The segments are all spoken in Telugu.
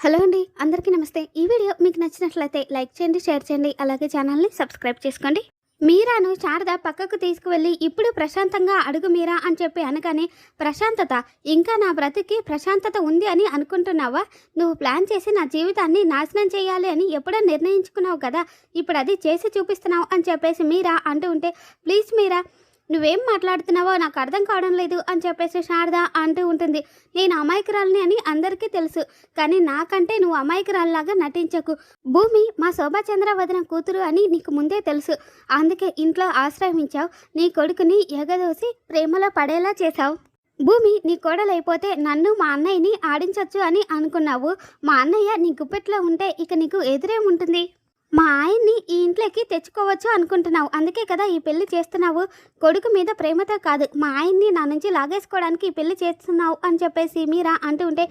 హలో అండి అందరికీ నమస్తే. ఈ వీడియో మీకు నచ్చినట్లయితే లైక్ చేయండి షేర్ చేయండి అలాగే ఛానల్ని సబ్స్క్రైబ్ చేసుకోండి. మీరాను శారద పక్కకు తీసుకువెళ్ళి ఇప్పుడు ప్రశాంతంగా అడుగు మీరా అని చెప్పి అనగానే ప్రశాంతత ఇంకా నా బ్రతికి ప్రశాంతత ఉంది అని అనుకుంటున్నావా? నువ్వు ప్లాన్ చేసి నా జీవితాన్ని నాశనం చేయాలి అని ఎప్పుడో నిర్ణయించుకున్నావు కదా ఇప్పుడు అది చేసి చూపిస్తున్నావు అని చెప్పేసి మీరా అంటూ ఉంటే ప్లీజ్ మీరా నువ్వేం మాట్లాడుతున్నావో నాకు అర్థం కావడం లేదు అని చెప్పేసి శారద అంటూ ఉంటుంది. నేను అమాయకురాలని అని అందరికీ తెలుసు కానీ నాకంటే నువ్వు అమాయకురాల్లాగా నటించకు. భూమి మా శోభాచంద్ర వదిన కూతురు అని నీకు ముందే తెలుసు. అందుకే ఇంట్లో ఆశ్రయించావు నీ కొడుకుని ఎగదోసి ప్రేమలో పడేలా చేశావు. భూమి నీ కోడలైపోతే నన్ను మా అన్నయ్యని ఆడించవచ్చు అని అనుకున్నావు. మా అన్నయ్య నీ గుప్పెట్లో ఉంటే ఇక నీకు ఎదురేముంటుంది మా ఆయన్ని ఈ ఇంట్లోకి తెచ్చుకోవచ్చు అనుకుంటున్నావు. అందుకే కదా ఈ పెళ్ళి చేస్తున్నావు. కొడుకు మీద ప్రేమతో కాదు. మా ఆయన్ని నా నుంచి లాగేసుకోవడానికి ఈ పెళ్ళి చేస్తున్నావు అని చెప్పేసి మీరా అంటూ ఉంటే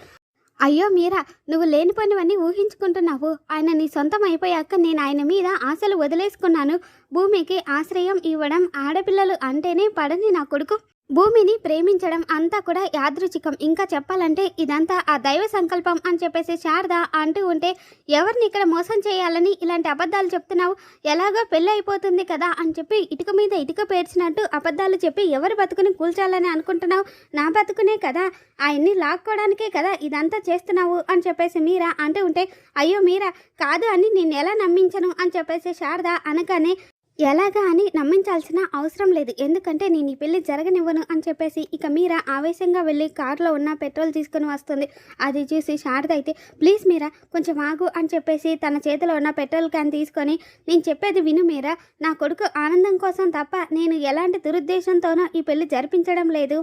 అయ్యో మీరా నువ్వు లేని పనివన్నీ ఊహించుకుంటున్నావు. ఆయన నీ సొంతం అయిపోయాక నేను ఆయన మీద ఆశలు వదిలేసుకున్నాను. భూమికి ఆశ్రయం ఇవ్వడం ఆడపిల్లలు అంటేనే పడని నా కొడుకు. భూమిని ప్రేమించడం అంతా కూడా యాదృచికం ఇంకా చెప్పాలంటే ఇదంతా ఆ దైవ సంకల్పం అని చెప్పేసి శారద అంటూ ఉంటే ఎవరిని ఇక్కడ మోసం చేయాలని ఇలాంటి అబద్ధాలు చెప్తున్నావు? ఎలాగో పెళ్ళి అయిపోతుంది కదా? అని చెప్పి ఇటుక మీద ఇటుక పేర్చినట్టు అబద్ధాలు చెప్పి ఎవరు బతుకుని కూల్చాలని అనుకుంటున్నావు? నా బతుకునే కదా? ఆయన్ని లాక్కోవడానికే కదా ఇదంతా చేస్తున్నావు? అని చెప్పేసి మీరా అంటూ ఉంటే అయ్యో మీరా కాదు అని నేను ఎలా నమ్మించను? అని చెప్పేసి శారద అనగానే ఎలాగా అని నమ్మించాల్సిన అవసరం లేదు. ఎందుకంటే నేను ఈ పెళ్ళి జరగనివ్వను అని చెప్పేసి ఇక మీరా ఆవేశంగా వెళ్ళి కారులో ఉన్న పెట్రోల్ తీసుకుని వస్తుంది. అది చూసి శారద అయితే ప్లీజ్ మీరా కొంచెం ఆగు అని చెప్పేసి తన చేతిలో ఉన్న పెట్రోల్ క్యాన్ తీసుకొని నేను చెప్పేది విను మీరా నా కొడుకు ఆనందం కోసం తప్ప నేను ఎలాంటి దురుద్దేశంతోనో ఈ పెళ్ళి జరిపించడం లేదు.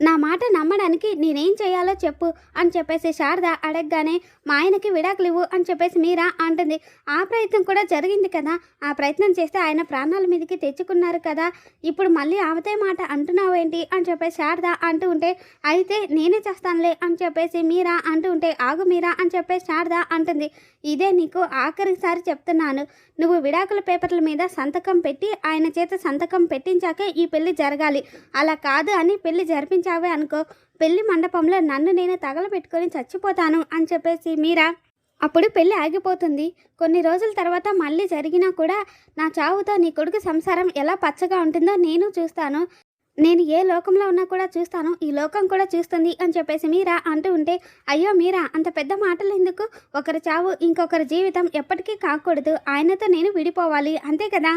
నా మాట నమ్మడానికి నేనేం చేయాలో చెప్పు అని చెప్పేసి శారద అడగగానే మా ఆయనకి విడాకులు ఇవ్వు అని చెప్పేసి మీరా అంటుంది. ఆ ప్రయత్నం కూడా జరిగింది కదా. ఆ ప్రయత్నం చేస్తే ఆయన ప్రాణాల మీదకి తెచ్చుకున్నారు కదా. ఇప్పుడు మళ్ళీ ఆమెతే మాట అంటున్నావేంటి అని చెప్పేసి శారద అంటూ ఉంటే అయితే నేనే చేస్తానులే అని చెప్పేసి మీరా అంటూ ఉంటే ఆగు మీరా అని చెప్పేసి శారద అంటుంది. ఇదే నీకు ఆఖరిసారి చెప్తున్నాను. నువ్వు విడాకుల పేపర్ల మీద సంతకం పెట్టి ఆయన చేత సంతకం పెట్టించాకే ఈ పెళ్ళి జరగాలి. అలా కాదు అని పెళ్ళి చావే అనుకో. పెళ్ళి మండపంలో నన్ను నేను తగలబెట్టుకొని చచ్చిపోతాను అని చెప్పేసి మీరా? అప్పుడు పెళ్ళి ఆగిపోతుంది. కొన్ని రోజుల తర్వాత మళ్ళీ జరిగినా కూడా నా చావుతో నీ కొడుకు సంసారం ఎలా పచ్చగా ఉంటుందో నేను చూస్తాను. నేను ఏ లోకంలో ఉన్నా కూడా చూస్తాను. ఈ లోకం కూడా చూస్తుంది అని చెప్పేసి మీరా అంటూ ఉంటే అయ్యో మీరా అంత పెద్ద మాటలు ఎందుకు ఒకరి చావు ఇంకొకరి జీవితం ఎప్పటికీ కాకూడదు. ఆయనతో నేను విడిపోవాలి. అంతే కదా?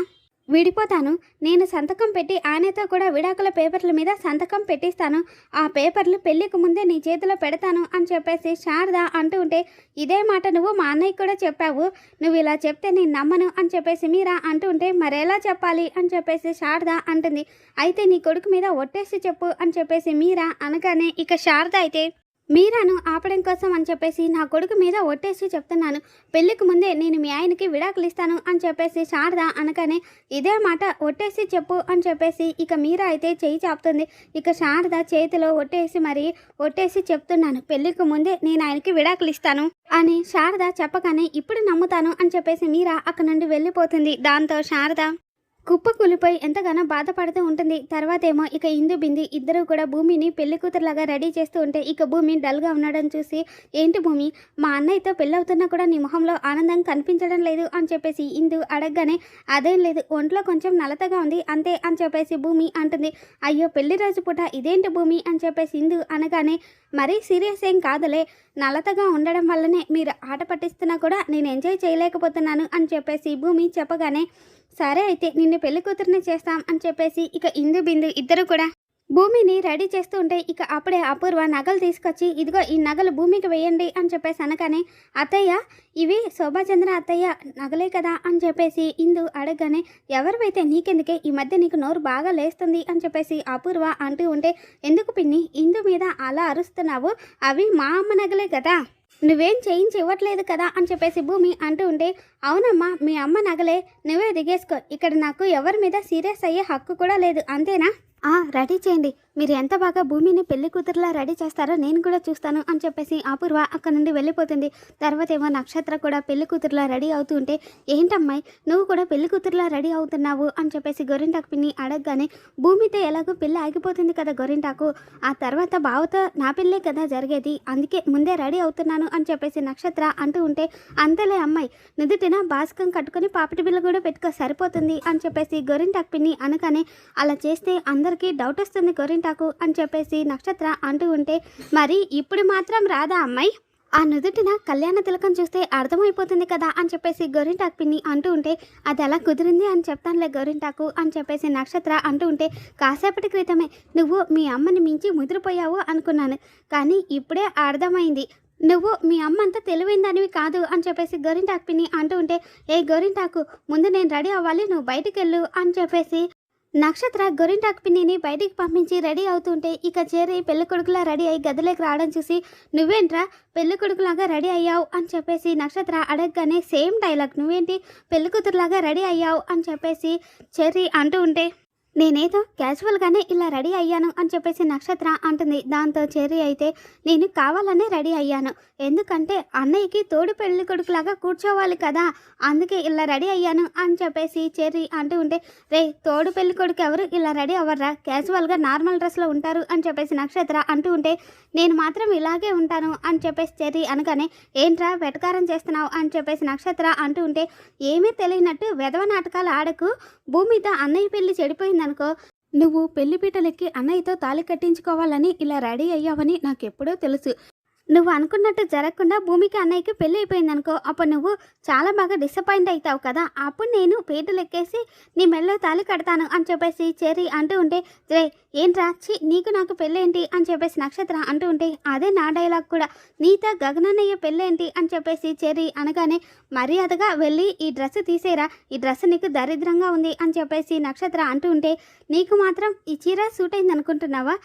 విడిపోతాను. నేను సంతకం పెట్టి ఆయనతో కూడా విడాకుల పేపర్ల మీద సంతకం పెట్టిస్తాను. ఆ పేపర్లు పెళ్ళికి ముందే నీ చేతిలో పెడతాను అని చెప్పేసి శారద అంటూ ఉంటే ఇదే మాట నువ్వు మా అన్నయ్య కూడా చెప్పావు. నువ్వు ఇలా చెప్తే నేను నమ్మను అని చెప్పేసి మీరా అంటూ ఉంటే మరెలా చెప్పాలి? అని చెప్పేసి శారద అంటుంది. అయితే నీ కొడుకు మీద ఒట్టేసి చెప్పు అని చెప్పేసి మీరా అనగానే ఇక శారద అయితే మీరాను ఆపడం కోసం అని చెప్పేసి నా కొడుకు మీద ఒట్టేసి చెప్తున్నాను. పెళ్ళికి ముందే నేను మీ ఆయనకి విడాకులు ఇస్తాను అని చెప్పేసి శారద అనగానే ఇదే మాట ఒట్టేసి చెప్పు అని చెప్పేసి ఇక మీరా అయితే చేయి చాపుతుంది. ఇక శారద చేతిలో ఒట్టేసి మరి ఒట్టేసి చెప్తున్నాను పెళ్ళికి ముందే నేను ఆయనకి విడాకులు ఇస్తాను అని శారద చెప్పగానే ఇప్పుడు నమ్ముతాను అని చెప్పేసి మీరా అక్కడ నుండి వెళ్ళిపోతుంది. దాంతో శారద కుప్ప కూలిపోయి ఎంతగానో బాధపడుతూ ఉంటుంది. తర్వాత ఏమో ఇక ఇందు బింది ఇద్దరు కూడా భూమిని పెళ్ళి కూతురులాగా రెడీ చేస్తూ ఉంటే ఇక భూమి డల్గా ఉండడం చూసి ఏంటి భూమి? మా అన్నయ్యతో పెళ్ళవుతున్నా కూడా నీ మొహంలో ఆనందం కనిపించడం లేదు అని చెప్పేసి ఇందు అడగగానే అదేం లేదు ఒంట్లో కొంచెం నలతగా ఉంది అంతే అని చెప్పేసి భూమి అంటుంది. అయ్యో పెళ్ళి రోజు పూట ఇదేంటి భూమి? అని చెప్పేసి ఇందు అనగానే మరీ సీరియస్ ఏం కాదులే నలతగా ఉండడం వల్లనే మీరు ఆట పట్టిస్తున్నా కూడా నేను ఎంజాయ్ చేయలేకపోతున్నాను అని చెప్పేసి భూమి చెప్పగానే సరే అయితే నిన్ను పెళ్ళి కూతురుని చేస్తాం అని చెప్పేసి ఇక ఇందు బిందు ఇద్దరు కూడా భూమిని రెడీ చేస్తూ ఉంటే ఇక అప్పుడే అపూర్వ నగలు తీసుకొచ్చి ఇదిగో ఈ నగలు భూమికి వేయండి అని చెప్పేసి అనగానే అత్తయ్య ఇవి శోభాచంద్ర అత్తయ్య నగలే కదా? అని చెప్పేసి ఇందు అడగగానే ఎవరివైతే నీకెందుకే ఈ మధ్య నీకు నోరు బాగా లేస్తుంది? అని చెప్పేసి అపూర్వ అంటూ ఉంటే ఎందుకు పిన్ని ఇందు మీద అలా అరుస్తున్నావు? అవి మా అమ్మ నగలే కదా? నువ్వేం చేయించి ఇవ్వట్లేదు కదా అని చెప్పేసి భూమి అంటూ ఉంటే అవునమ్మా మీ అమ్మ నగలే నువ్వే దిగేసుకో. ఇక్కడ నాకు ఎవరి మీద సీరియస్ అయ్యే హక్కు కూడా లేదు. అంతేనా? రెడీ చేయండి. మీరు ఎంత బాగా భూమిని పెళ్ళి కూతురులా రెడీ చేస్తారో నేను కూడా చూస్తాను అని చెప్పేసి అపూర్వ అక్కడ నుండి వెళ్ళిపోతుంది. తర్వాత ఏమో నక్షత్ర కూడా పెళ్ళి కూతురులా రెడీ అవుతూ ఉంటే ఏంటమ్మాయి నువ్వు కూడా పెళ్ళి కూతురులా రెడీ అవుతున్నావు? అని చెప్పేసి గొరింటాకు పిన్ని అడగగానే భూమితో ఎలాగో పెళ్ళి ఆగిపోతుంది కదా గొరింటాకు. ఆ తర్వాత బావతో నా పెళ్ళే కదా జరిగేది. అందుకే ముందే రెడీ అవుతున్నాను అని చెప్పేసి నక్షత్ర అంటూ ఉంటే అంతలే అమ్మాయి నుదుటిన బాస్కం కట్టుకొని పాపిటి బిల్ల కూడా పెట్టుకో సరిపోతుంది అని చెప్పేసి గొరింటాకు పిన్ని అనగానే అలా చేస్తే అందరికీ డౌట్ వస్తుంది గోరింటాకు అని చెప్పేసి నక్షత్ర అంటూ ఉంటే మరి ఇప్పుడు మాత్రం రాదా అమ్మాయి? ఆ నుదుటిన కళ్యాణ తిలకం చూస్తే అర్థమైపోతుంది కదా అని చెప్పేసి గోరింటాకు పిన్ని అంటూ ఉంటే అది ఎలా కుదిరింది అని చెప్తానులే గోరింటాకు అని చెప్పేసి నక్షత్ర అంటూ ఉంటే కాసేపటి క్రితమే నువ్వు మీ అమ్మని మించి ముదిరిపోయావు అనుకున్నాను కానీ ఇప్పుడే అర్థమైంది. నువ్వు మీ అమ్మ అంతా తెలివైందనివి కాదు అని చెప్పేసి గోరింటాకు పిన్ని అంటూ ఉంటే ఏ గోరింటాకు ముందు నేను రెడీ అవ్వాలి నువ్వు బయటికి వెళ్ళు అని చెప్పేసి నక్షత్ర గొరింటాకు పిన్నిని బయటికి పంపించి రెడీ అవుతుంటే ఇక చేరి పెళ్ళికొడుకులా రెడీ అయ్యి గదిలోకి రావడం చూసి నువ్వేంట్రా పెళ్ళికొడుకులాగా రెడీ అయ్యావు? అని చెప్పేసి నక్షత్ర అడగగానే సేమ్ డైలాగ్ నువ్వేంటి పెళ్ళికూతురులాగా రెడీ అయ్యావు? అని చెప్పేసి చెర్రీ అంటూ ఉంటే నేనేదో క్యాజువల్గానే ఇలా రెడీ అయ్యాను అని చెప్పేసి నక్షత్ర అంటుంది. దాంతో చెర్రీ అయితే నేను కావాలనే రెడీ అయ్యాను. ఎందుకంటే అన్నయ్యకి తోడు పెళ్ళి కొడుకులాగా కూర్చోవాలి కదా అందుకే ఇలా రెడీ అయ్యాను అని చెప్పేసి చెర్రీ అంటూ ఉంటే రే తోడు పెళ్ళి కొడుకు ఎవరు? ఇలా రెడీ అవ్వర్రా. క్యాజువల్గా నార్మల్ డ్రెస్లో ఉంటారు అని చెప్పేసి నక్షత్ర అంటూ ఉంటే నేను మాత్రం ఇలాగే ఉంటాను అని చెప్పేసి చెర్రీ అనగానే ఏంట్రా వెటకారం చేస్తున్నావు అని చెప్పేసి నక్షత్ర అంటూ ఉంటే ఏమీ తెలియనట్టు వెధవ నాటకాలు ఆడకు. భూమితో అన్నయ్య పెళ్ళి అనుకో నువ్వు పెళ్ళిపీటలెక్కి అన్నయ్యతో తాళి కట్టించుకోవాలని ఇలా రెడీ అయ్యావని నాకెప్పుడో తెలుసు. నువ్వు అనుకున్నట్టు జరగకుండా భూమికి అన్నయ్యకి పెళ్ళి అయిపోయిందనుకో అప్పుడు నువ్వు చాలా బాగా డిసప్పాయింట్ అవుతావు కదా. అప్పుడు నేను పేటలు ఎక్కేసి నీ మెళ్ళో తాళి కడతాను అని చెప్పేసి చెర్రీ అంటూ ఉంటే రే ఏంట్రా? చి నీకు నాకు పెళ్ళేంటి? అని చెప్పేసి నక్షత్ర అంటూ ఉంటే అదే నా డైలాగ్ కూడా. నీతో గగనన్నయ్య పెళ్ళేంటి? అని చెప్పేసి చెర్రీ అనగానే మర్యాదగా వెళ్ళి ఈ డ్రెస్ తీసేరా. ఈ డ్రెస్ నీకు దరిద్రంగా ఉంది అని చెప్పేసి నక్షత్ర అంటూ ఉంటే నీకు మాత్రం ఈ చీర సూట్ అయింది అనుకుంటున్నావా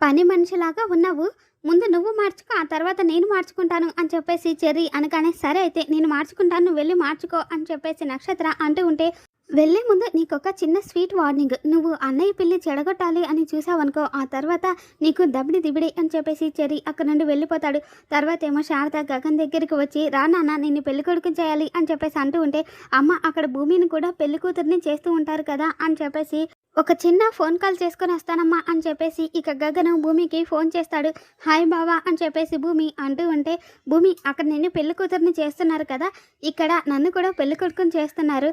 పని మనిషిలాగా ఉన్నావు. ముందు నువ్వు మార్చుకో ఆ తర్వాత నేను మార్చుకుంటాను అని చెప్పేసి చెర్రీ అనగానే సరే అయితే నేను మార్చుకుంటాను నువ్వు వెళ్ళి మార్చుకో అని చెప్పేసి నక్షత్ర అంటూ ఉంటే వెళ్ళే ముందు నీకు ఒక చిన్న స్వీట్ వార్నింగ్. నువ్వు అన్నయ్య పిల్లి చెడగొట్టాలి అని చూసావనుకో ఆ తర్వాత నీకు దబిడి దిబిడి అని చెప్పేసి చెరి అక్కడ నుండి వెళ్ళిపోతాడు. తర్వాత ఏమో శారద గగన్ దగ్గరికి వచ్చి రా నాన్న నిన్ను పెళ్ళి కొడుకు చేయాలి అని చెప్పేసి అంటూ ఉంటే అమ్మ అక్కడ భూమిని కూడా పెళ్ళి కూతుర్ని చేస్తూ ఉంటారు కదా అని చెప్పేసి ఒక చిన్న ఫోన్ కాల్ చేసుకొని వస్తానమ్మా అని చెప్పేసి ఇక గగను భూమికి ఫోన్ చేస్తాడు. హాయ్ బావా అని చెప్పేసి భూమి అంటూ ఉంటే భూమి అక్కడ నిన్ను పెళ్ళి కూతుర్ని చేస్తున్నారు కదా ఇక్కడ నన్ను కూడా పెళ్ళి కొడుకుని చేస్తున్నారు.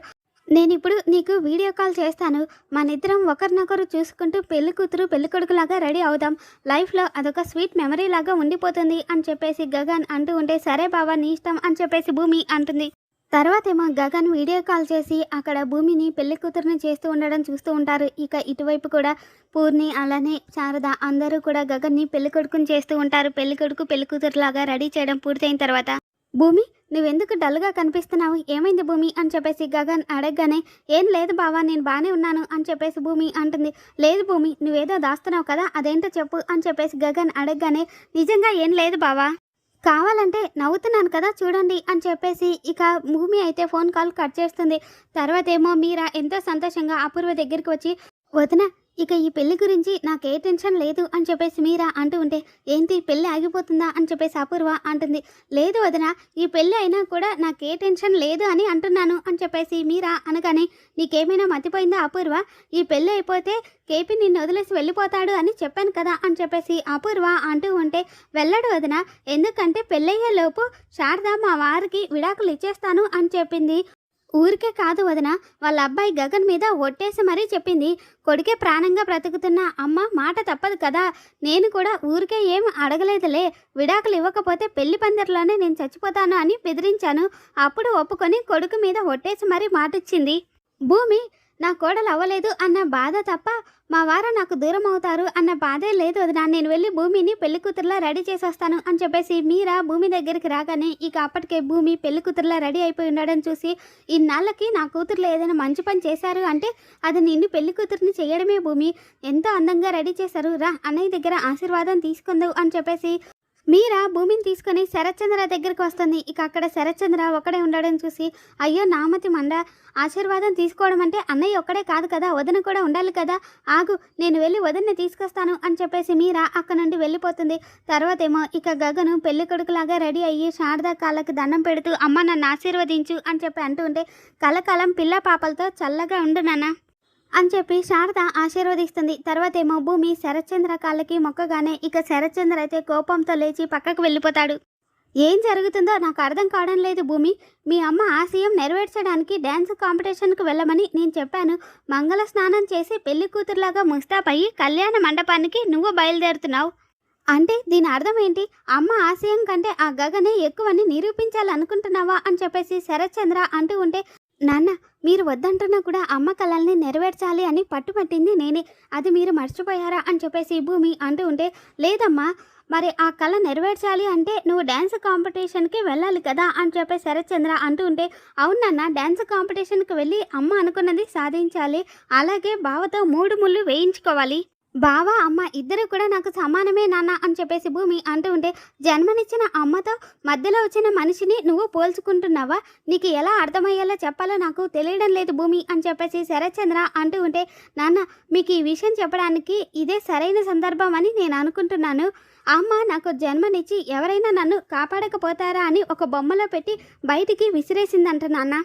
నేను ఇప్పుడు నీకు వీడియో కాల్ చేస్తాను. మన ఇద్దరం ఒకరినొకరు చూసుకుంటూ పెళ్ళి కూతురు పెళ్ళి కొడుకులాగా రెడీ అవుదాం. లైఫ్లో అదొక స్వీట్ మెమరీ లాగా ఉండిపోతుంది అని చెప్పేసి గగన్ అంటూ ఉంటే సరే బావా నీ ఇష్టం అని చెప్పేసి భూమి అంటుంది. తర్వాత ఏమో గగన్ వీడియో కాల్ చేసి అక్కడ భూమిని పెళ్ళి కూతురుని చేస్తూ ఉండడం చూస్తూ ఉంటారు. ఇక ఇటువైపు కూడా పూర్ణి అలానే శారద అందరూ కూడా గగన్ని పెళ్ళి కొడుకుని చేస్తూ ఉంటారు. పెళ్ళి కొడుకు పెళ్ళి కూతురులాగా రెడీ చేయడం పూర్తయిన తర్వాత భూమి నువ్వెందుకు డల్గా కనిపిస్తున్నావు? ఏమైంది భూమి? అని చెప్పేసి గగన్ అడగగానే ఏం లేదు బావా నేను బాగానే ఉన్నాను అని చెప్పేసి భూమి అంటుంది. లేదు భూమి నువ్వేదో దాస్తున్నావు కదా అదేంటో చెప్పు అని చెప్పేసి గగన్ అడగగానే నిజంగా ఏం లేదు బావా. కావాలంటే నవ్వుతున్నాను కదా చూడండి అని చెప్పేసి ఇక భూమి అయితే ఫోన్ కాల్ కట్ చేస్తుంది. తర్వాత ఏమో మీరా ఎంతో సంతోషంగా అపూర్వ దగ్గరికి వచ్చి వదిన ఇక ఈ పెళ్ళి గురించి నాకు ఏ టెన్షన్ లేదు అని చెప్పేసి మీరా అంటూ ఉంటే ఏంటి పెళ్ళి ఆగిపోతుందా? అని చెప్పేసి అపూర్వ అంటుంది. లేదు వదిన ఈ పెళ్ళి అయినా కూడా నాకు ఏ టెన్షన్ లేదు అని అంటున్నాను అని చెప్పేసి మీరా అనగానే నీకేమైనా మతిపోయిందా అపూర్వ? ఈ పెళ్ళి అయిపోతే కేపీ నిన్ను వదిలేసి వెళ్ళిపోతాడు అని చెప్పాను కదా అని చెప్పేసి అపూర్వ అంటూ ఉంటే వెళ్ళడు వదిన ఎందుకంటే పెళ్ళయ్యేలోపు శారద మా వారికి విడాకులు ఇచ్చేస్తాను అని చెప్పింది. ఊరికే కాదు వదిన వాళ్ళ అబ్బాయి గగన్ మీద ఒట్టేసి మరీ చెప్పింది. కొడుకే ప్రాణంగా బ్రతుకుతున్న అమ్మ మాట తప్పదు కదా. నేను కూడా ఊరికే ఏం అడగలేదులే. విడాకులు ఇవ్వకపోతే పెళ్ళి పందిరిలోనే నేను చచ్చిపోతాను అని బెదిరించాను. అప్పుడు ఒప్పుకొని కొడుకు మీద ఒట్టేసి మరీ మాటిచ్చింది. భూమి నా కోడలు అవ్వలేదు అన్న బాధ తప్ప మా వారు నాకు దూరం అవుతారు అన్న బాధే లేదు వదినా. నేను వెళ్ళి భూమిని పెళ్ళి కూతురులా రెడీ చేసేస్తాను అని చెప్పేసి మీరా భూమి దగ్గరికి రాగానే ఇక అప్పటికే భూమి పెళ్ళి కూతురులా రెడీ అయిపోయి ఉండడం చూసి ఇన్నాళ్ళకి నా కూతురులో ఏదైనా మంచి పని చేశారు అంటే అది నిన్ను పెళ్ళి కూతురుని చేయడమే భూమి. ఎంతో అందంగా రెడీ చేశారు రా అన్నయ్య దగ్గర ఆశీర్వాదం తీసుకుందావు అని చెప్పేసి మీరా భూమిని తీసుకొని శరత్చంద్ర దగ్గరికి వస్తుంది. ఇక అక్కడ శరత్చంద్ర ఒక్కడే ఉండడం చూసి అయ్యో నామతి మండ ఆశీర్వాదం తీసుకోవడం అంటే అన్నయ్య ఒక్కడే కాదు కదా వదిన కూడా ఉండాలి కదా. ఆగు నేను వెళ్ళి వదిన్ని తీసుకొస్తాను అని చెప్పేసి మీరా అక్కడ నుండి వెళ్ళిపోతుంది. తర్వాత ఏమో ఇక గగను పెళ్ళి కొడుకులాగా రెడీ అయ్యి శారదా కాళ్ళకి దండం పెడుతూ అమ్మ నన్ను ఆశీర్వదించు అని చెప్పి అంటూ ఉంటే కలకాలం పిల్ల పాపలతో చల్లగా ఉండు నాన్న. అని చెప్పి శారద ఆశీర్వదిస్తుంది. తర్వాత ఏమో భూమి శరత్చంద్ర కాళ్ళకి మొక్కగానే ఇక శరత్చంద్ర అయితే కోపంతో లేచి పక్కకు వెళ్ళిపోతాడు. ఏం జరుగుతుందో నాకు అర్థం కావడం లేదు భూమి. మీ అమ్మ ఆశయం నెరవేర్చడానికి డ్యాన్స్ కాంపిటీషన్కి వెళ్ళమని నేను చెప్పాను. మంగళ స్నానం చేసి పెళ్ళి కూతురులాగా ముస్తాపయ్యి కళ్యాణ మండపానికి నువ్వు బయలుదేరుతున్నావు. అంటే దీని అర్థం ఏంటి? అమ్మ ఆశయం కంటే ఆ గగనే ఎక్కువని నిరూపించాలనుకుంటున్నావా అని చెప్పేసి శరత్చంద్ర అంటూ ఉంటే నాన్న మీరు వద్దంటున్నా కూడా అమ్మ కళల్ని నెరవేర్చాలి అని పట్టుపట్టింది నేనే. అది మీరు మర్చిపోయారా అని చెప్పేసి భూమి అంటూ ఉంటే లేదమ్మా మరి ఆ కళ నెరవేర్చాలి అంటే నువ్వు డ్యాన్స్ కాంపిటీషన్కి వెళ్ళాలి కదా అని చెప్పి శరత్చంద్ర అంటూ ఉంటే అవునన్న డ్యాన్స్ కాంపిటీషన్కి వెళ్ళి అమ్మ అనుకున్నది సాధించాలి. అలాగే బావతో మూడు ముళ్ళు వేయించుకోవాలి. బావ అమ్మ ఇద్దరు కూడా నాకు సమానమే నాన్న అని చెప్పేసి భూమి అంటూ ఉంటే జన్మనిచ్చిన అమ్మతో మధ్యలో వచ్చిన మనిషిని నువ్వు పోల్చుకుంటున్నావా? నీకు ఎలా అర్థమయ్యేలా చెప్పాలో నాకు తెలియడం లేదు భూమి అని చెప్పేసి శరత్చంద్ర అంటూ ఉంటే నాన్న మీకు ఈ విషయం చెప్పడానికి ఇదే సరైన సందర్భం అని నేను అనుకుంటున్నాను. అమ్మ నాకు జన్మనిచ్చి ఎవరైనా నన్ను కాపాడకపోతారా అని ఒక బొమ్మలో పెట్టి బయటికి విసిరేసిందంట నాన్న.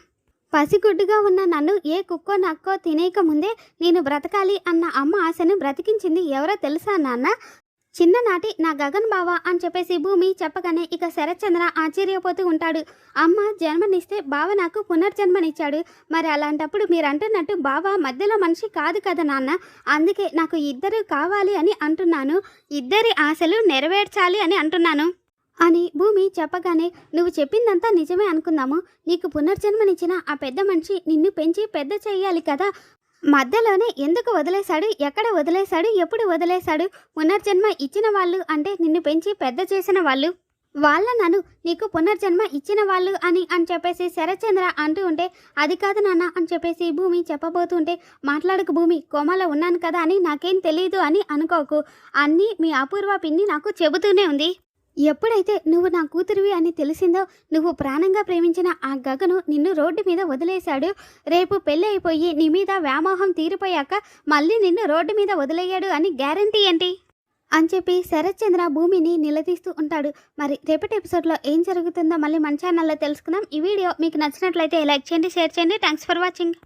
పసిగుడ్డుగా ఉన్న నన్ను ఏ కుక్కో నక్కో తినేయక ముందే నేను బ్రతకాలి అన్న అమ్మ ఆశను బ్రతికించింది ఎవరో తెలుసా నాన్న? చిన్ననాటి నా గగన్ బావ అని చెప్పేసి భూమి చెప్పగానే ఇక శరత్చంద్ర ఆశ్చర్యపోతూ ఉంటాడు. అమ్మ జన్మనిస్తే బావ నాకు పునర్జన్మనిచ్చాడు. మరి అలాంటప్పుడు మీరు అంటున్నట్టు బావ మధ్యలో మనిషి కాదు కదా నాన్న? అందుకే నాకు ఇద్దరు కావాలి అని అంటున్నాను. ఇద్దరి ఆశలు నెరవేర్చాలి అని అంటున్నాను. అని భూమి చెప్పగానే నువ్వు చెప్పిందంతా నిజమే అనుకుందాము. నీకు పునర్జన్మనిచ్చిన ఆ పెద్ద మనిషి నిన్ను పెంచి పెద్ద చేయాలి కదా. మధ్యలోనే ఎందుకు వదిలేశాడు? ఎక్కడ వదిలేశాడు? ఎప్పుడు వదిలేశాడు? పునర్జన్మ ఇచ్చిన వాళ్ళు అంటే నిన్ను పెంచి పెద్ద చేసిన వాళ్ళు? వాళ్ళ నన్ను నీకు పునర్జన్మ ఇచ్చిన వాళ్ళు అని అని చెప్పేసి శరచంద్ర అంటూ ఉంటే అది కాదు నాన్న అని చెప్పేసి భూమి చెప్పబోతుంటే మాట్లాడకు భూమి కోమలో ఉన్నాను కదా అని నాకేం తెలియదు అని అనుకోకు. అన్నీ మీ అపూర్వ పిన్ని నాకు చెబుతూనే ఉంది. ఎప్పుడైతే నువ్వు నా కూతురివి అని తెలిసిందో నువ్వు ప్రాణంగా ప్రేమించిన ఆ గగను నిన్ను రోడ్డు మీద వదిలేశాడు. రేపు పెళ్ళి అయిపోయి నీ మీద వ్యామోహం తీరిపోయాక మళ్ళీ నిన్ను రోడ్డు మీద వదిలేయాడు అని గ్యారంటీ ఏంటి? అని చెప్పి శరత్చంద్ర భూమిని నిలదీస్తూ ఉంటాడు. మరి రేపటి ఎపిసోడ్లో ఏం జరుగుతుందో మళ్ళీ మన ఛానల్లో తెలుసుకుందాం. ఈ వీడియో మీకు నచ్చినట్లయితే లైక్ చేయండి షేర్ చేయండి. Thanks for watching